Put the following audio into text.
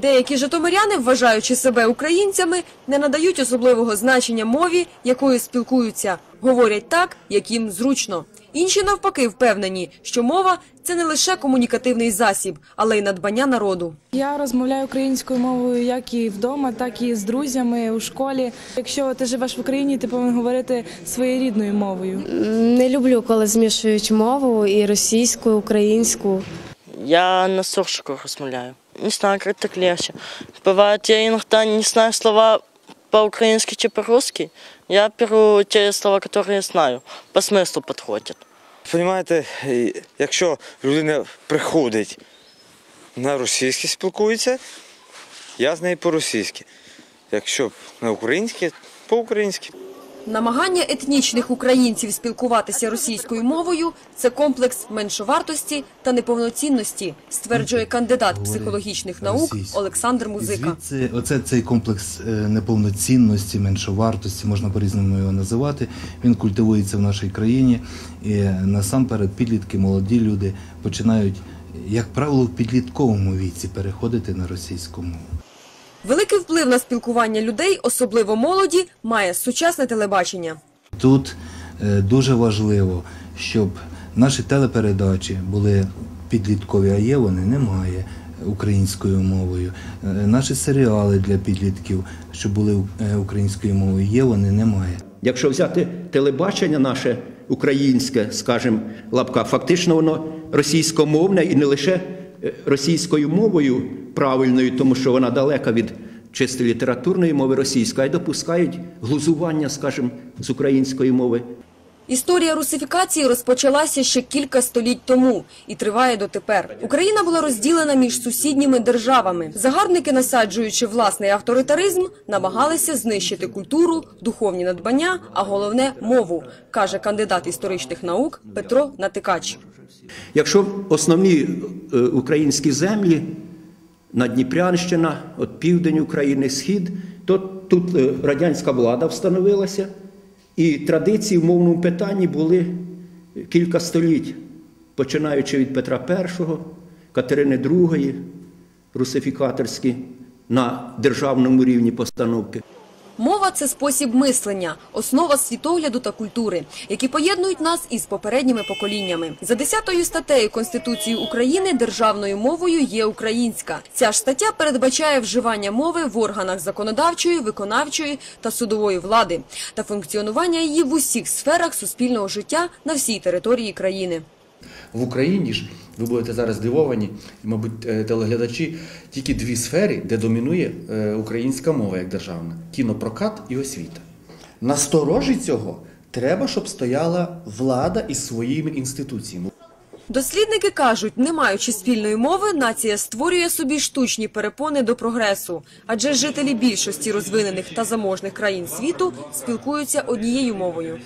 Деякі житомиряни, вважаючи себе українцями, не надають особливого значення мові, якою спілкуються. Говорять так, як їм зручно. Інші навпаки впевнені, що мова це не лише комунікативний засіб, але й надбання народу. Я розмовляю українською мовою як і вдома, так і з друзями у школі. Якщо ти живеш в Україні, ти повинен говорити своєю рідною мовою. Не люблю, коли змішують мову і російську, і українську. Я на суржиках размовляю Не знаю, как так легче. Бывает, я иногда не знаю слова по-украински чи по-русски. Я беру те слова, которые я знаю, по смыслу подходят. Понімаєте, і якщо людина приходить на російське спілкується, я з нею по-російськи. Якщо на українське, по-українськи. Намагання етнічних українців спілкуватися російською мовою це комплекс меншовартості та неповноцінності, стверджує кандидат психологічних наук Олександр Музика. Звідси, оце цей комплекс е, неповноцінності, меншовартості, можна по-різному його називати. Він культивується в нашій країні. І насамперед підлітки, молоді люди починають, як правило, в підлітковому віці переходити на російську мову. Великий вплив на спілкування людей, особливо молоді, має сучасне телебачення. Тут е, дуже важливо, щоб наші телепередачі були підліткові, а є вони немає українською мовою. Е, Наші серіали для підлітків, щоб були е, українською мовою, є вони немає. Якщо взяти телебачення наше українське, скажімо, лапка, фактично воно російськомовне і не лише російською мовою правильною, тому що вона далека від чисто літературної мови російської, а й допускають глузування, скажімо, з української мови. Історія русифікації розпочалася ще кілька століть тому і триває дотепер. Україна була розділена між сусідніми державами. Загарбники, насаджуючи власний авторитаризм, намагалися знищити культуру, духовні надбання, а головне мову, каже кандидат історичних наук Петро Натикач. Якщо основні українські землі, Надніпрянщина, от південь України, схід, то тут е, радянська влада встановилася, і традиції в мовному питанні були кілька століть, починаючи від Петра І, Катерини II, русифікаторські на державному рівні постановки. Мова це спосіб мислення, основа світогляду та культури, які поєднують нас із попередніми поколіннями. За 10 статтею Конституції України державною мовою є українська. Ця ж стаття передбачає вживання мови в органах законодавчої, виконавчої та судової влади та функціонування її в усіх сферах суспільного життя на всій території країни. В Україні ж ви будете зараз здивовані, і, мабуть, е, телеглядачі, тільки дві сфери, де домінує е, українська мова як державна: кінопрокат і освіта. Насторожі цього треба, щоб стояла влада із своїми інституціями. Дослідники кажуть, не маючи спільної мови, нація створює собі штучні перепони до прогресу, адже жителі більшості розвинених та заможних країн світу спілкуються однією мовою.